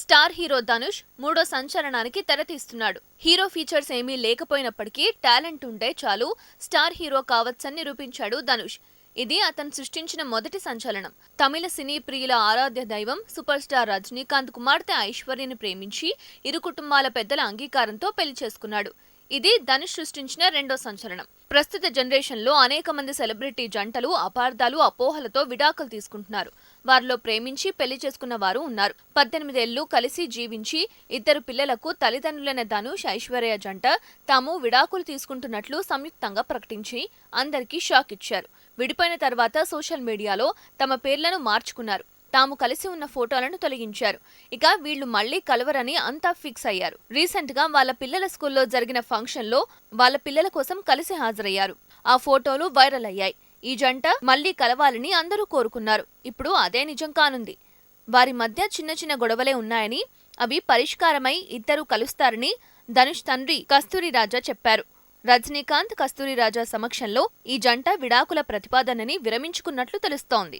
Star hero Dhanush మూడో సంచలనానికి తెరతీస్తున్నాడు hero features ఏమీ లేకపోయినప్పటికీ టాలెంట్ ఉంటే చాలు స్టార్ హీరో కావచ్చని నిరూపించాడు ధనుష్. ఇది అతను సృష్టించిన మొదటి సంచలనం. తమిళ సినీ ప్రియుల ఆరాధ్య దైవం సూపర్ స్టార్ రజనీకాంత్ కుమార్తె ఐశ్వర్యని ప్రేమించి ఇరు కుటుంబాల పెద్దల అంగీకారంతో పెళ్ళి చేసుకున్నాడు. ఇది ధనుష్ సృష్టించిన రెండో సంచలనం. ప్రస్తుత జనరేషన్లో అనేక మంది సెలబ్రిటీ జంటలు అపార్థాలు అపోహలతో విడాకులు తీసుకుంటున్నారు. వారిలో ప్రేమించి పెళ్ళి చేసుకున్న వారు ఉన్నారు. పద్దెనిమిదేళ్ళు కలిసి జీవించి ఇద్దరు పిల్లలకు తల్లిదండ్రులైన ధనుష్ ఐశ్వర్య జంట తాము విడాకులు తీసుకుంటున్నట్లు సంయుక్తంగా ప్రకటించి అందరికీ షాక్ ఇచ్చారు. విడిపోయిన తర్వాత సోషల్ మీడియాలో తమ పేర్లను మార్చుకున్నారు. తాము కలిసి ఉన్న ఫోటోలను తొలగించారు. ఇక వీళ్ళు మళ్ళీ కలవరని అంతా ఫిక్స్ అయ్యారు. రీసెంట్గా వాళ్ళ పిల్లల స్కూల్లో జరిగిన ఫంక్షన్లో వాళ్ళ పిల్లల కోసం కలిసి హాజరయ్యారు. ఆ ఫోటోలు వైరల్ అయ్యాయి. ఈ జంట మళ్ళీ కలవాలని అందరూ కోరుకున్నారు. ఇప్పుడు అదే నిజం కానుంది. వారి మధ్య చిన్న చిన్న గొడవలే ఉన్నాయని అవి పరిష్కారమై ఇద్దరూ కలుస్తారని ధనుష్ తండ్రి కస్తూరి రాజా చెప్పారు. రజనీకాంత్ కస్తూరి రాజా సమక్షంలో ఈ జంట విడాకుల ప్రతిపాదనని విరమించుకున్నట్లు తెలుస్తోంది.